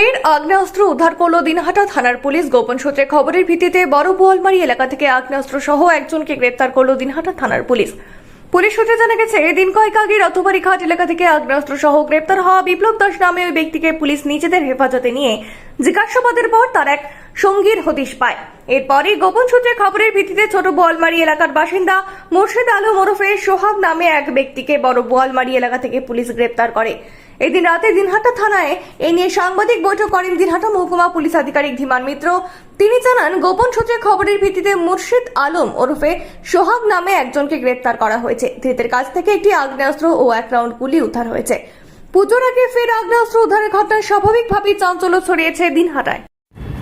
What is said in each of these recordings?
ফের আগ্নেয়াস্ত্র উদ্ধার করল দিনহাটা থানার পুলিশ। গোপন সূত্রে খবরের ভিত্তিতে বড় বোয়ালমারি এলাকা থেকে আগ্নেয়াস্ত্র সহ একজনকে গ্রেপ্তার করল দিনহাটা থানার পুলিশ। পুলিশ সূত্রে জানা গেছে দিন কয়েক আগে রথবাড়ি ঘাট এলাকা থেকে আগ্নেয়াস্ত্র সহ গ্রেপ্তার হওয়া বিপ্লব দাস নামে ওই ব্যক্তিকে পুলিশ নিজেদের হেফাজতে নিয়ে জিজ্ঞাসাবাদের পর তার এক সঙ্গীর হদিশ পায়। এরপরই গোপন সূত্রে খবরের ভিত্তিতে ছোট বোয়ালমারি এলাকার বাসিন্দা মোর্শেদ আলম ওরফে সোহাগ নামে এক ব্যক্তিকে বড় বোয়ালমারি এলাকা থেকে পুলিশ গ্রেপ্তার করে। এদিন রাতে দিনহাটা থানায় এ নিয়ে সাংবাদিক বৈঠক করেন দিনহাটা মহকুমা পুলিশ আধিকারিক ধীমান মিত্র। তিনি জানান, গোপন সূত্রে খবরের ভিত্তিতে মুর্শিদ আলম ওরফে সোহাগ নামে একজনকে গ্রেপ্তার করা হয়েছে। ধৃতের কাছ থেকে একটি আগ্নেয়াস্ত্র ও এক রাউন্ড গুলি উদ্ধার হয়েছে। পুজোর আগে ফের আগ্নেয়াস্ত্র উদ্ধারের ঘটনায় স্বাভাবিকভাবেই চাঞ্চল্য ছড়িয়েছে দিনহাটায়।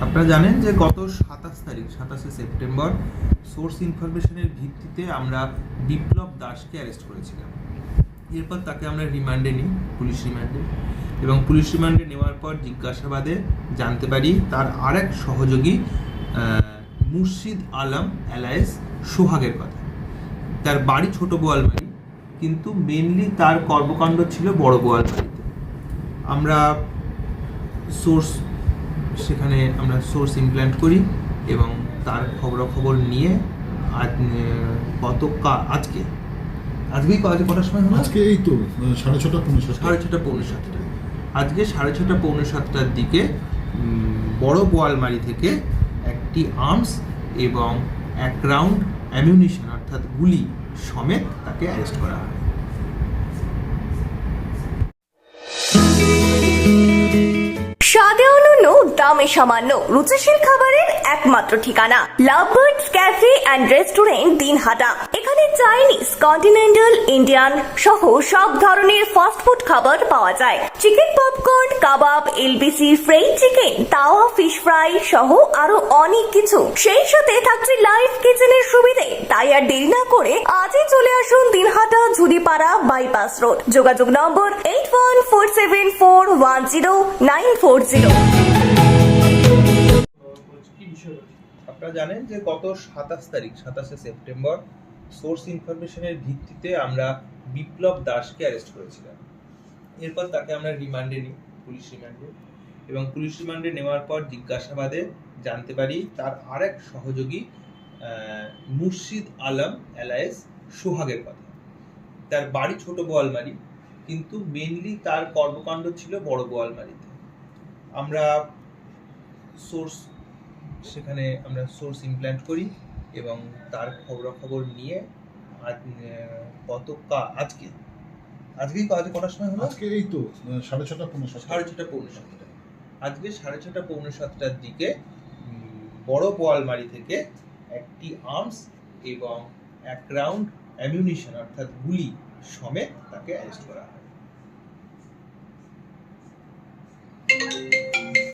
আপনারা জানেন যে গত সাতাশ তারিখ, সাতাশে সেপ্টেম্বর, সোর্স ইনফরমেশনের ভিত্তিতে আমরা বিপ্লব দাসকে অ্যারেস্ট করেছিলাম। এরপর তাকে আমরা রিমান্ডে নিই, পুলিশ রিমান্ডে। এবং পুলিশ রিমান্ডে নেওয়ার পর জিজ্ঞাসাবাদে জানতে পারি তার আরেক সহযোগী মুর্শিদ আলম অ্যালায়েস সোহাগের কথা। তার বাড়ি ছোট বোয়ালমারি। কিন্তু মেনলি তার কর্মকাণ্ড ছিল বড় বোয়ালমারিতে আমরা সোর্স সেখানে আমরা সোর্স ইমপ্ল্যান্ট করি এবং তার খবরাখবর নিয়ে আজ গত আজকে? আজকেই আজকে কটার সময় হলো? আজকে এই তো সাড়ে ছটা সাতটা। সাড়ে ছটা পৌনে সাতটা। আজকে সাড়ে ছটা পৌনে সাতটার দিকে বড় বোয়ালমারি থেকে একটি আর্মস এবং এক রাউন্ড অ্যামিউনিশন অর্থাৎ গুলি সমেত তাকে অ্যারেস্ট করা হয়। সামান্য রুচিশীল খাবারের একমাত্র ঠিকানা। Lovebirds café and restaurant Dinhata. এখানে চাইনিজ, কন্টিনেন্টাল, ইন্ডিয়ান সহ সব ধরনের ফাস্ট ফুড খাবার পাওয়া যায়। Chicken popcorn kebab LBC fry chicken tawa fish fry সহ আরও অনেক কিছু। সেই সাথে থাকছে লাইভ কিচেনের সুবিধে। তাই আর দেরি না করে আজই চলে আসুন দিনহাটা ঝুড়িপাড়া বাইপাস রোড যোগাযোগ নম্বর eight one four seven four one zero nine four zero আপনারা জানেন যে গত সাতাশ তারিখ, সাতাশে সেপ্টেম্বর সোর্স ইনফরমেশনের ভিত্তিতে আমরা বিপ্লব দাসকে অ্যারেস্ট করেছিলাম। এরপর তাকে আমরা রিমান্ডে নিই, পুলিশ রিমান্ডে। এবং পুলিশ রিমান্ডে নেওয়ার পর জিজ্ঞাসাবাদে জানতে পারি তার আরেক সহযোগী মুর্শিদ আলম অ্যালায়েস সোহাগের কথা। তার বাড়ি ছোট বোয়ালমারি, কিন্তু মেনলি তার কর্মকাণ্ড ছিল বড় বোয়ালমারিতে। আমরা সোর্স সেখানে আমরা সোর্স ইমপ্ল্যান্ট করি এবং তার খবরাখবর নিয়ে গত আজকে আজকেই আজকে কটার সময় হলো? আজকে এই তো সাড়ে ছটা পৌনে সাতটা। সাড়ে ছটা পৌনে সাতটা। আজকে সাড়ে ছটা পৌনে সাতটার দিকে বড় বোয়ালমারি থেকে একটি আর্মস এবং এক রাউন্ড অ্যামিউনিশন অর্থাৎ গুলি সমেত তাকে অ্যারেস্ট করা হয়।